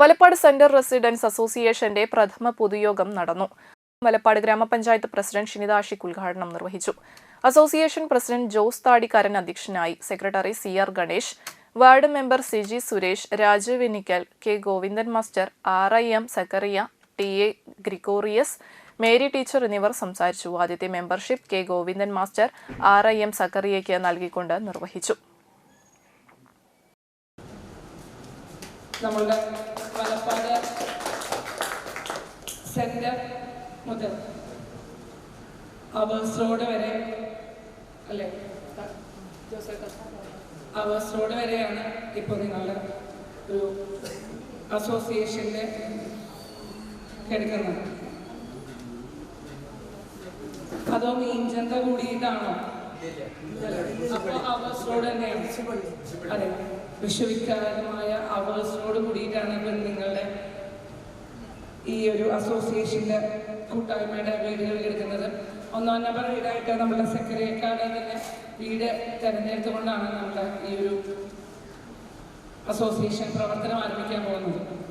Valappad centre residence അസോസിയേഷന്റെ പ്രഥമ പൊതുയോഗം നടന്നു. വലപ്പാട് ഗ്രാമപഞ്ചായത്ത് പ്രസിഡന്റ് ഷിനിത ആഷിഖ് ഉദ്ഘാടനം നിർവഹിച്ചു. അസോസിയേഷൻ പ്രസിഡന്റ് ജോസ് താടിക്കാരൻ അധ്യക്ഷനായി secretary C R Ganesh ward member C G Suresh Raju Venikkal K Govindan master R I M Sakkariya T A Gregorios Mary teacher എന്നിവർ സംസാരിച്ചു. ആദ്യത്തെ membership K Govindan master R I M സക്കറിയയ്ക്ക് നൽകിക്കൊണ്ട് നിർവഹിച്ചു. നമ്മളുടെ centre മുതൽ hours road വരെ അല്ലേ? Hours road വരെയാണ് ഇപ്പോൾ നിങ്ങളുടെ ഒരു അസോസിയേഷന്റെ കിടക്കുന്നത് അതോ മീൻചന്ത കൂടിയിട്ടാണോ അവേഴ്സ് റോഡ് തന്നെയാണ്. അതെ. വിശ്വവിഖ്യാതമായ അവേഴ്സ് റോഡ് കൂടിയിട്ടാണ് ഈ ഒരു അസോസിയേഷന്റെ കൂട്ടായ്മയുടെ വീടുകൾ എടുക്കുന്നത്. ഒന്നാം നമ്പർ വീടായിട്ട് നമ്മുടെ സെക്രട്ടറിയേക്കാട് തന്നെ വീട് തിരഞ്ഞെടുത്തുകൊണ്ടാണ് നമ്മുടെ ഈ ഒരു അസോസിയേഷൻ പ്രവർത്തനം ആരംഭിക്കാൻ പോകുന്നത്.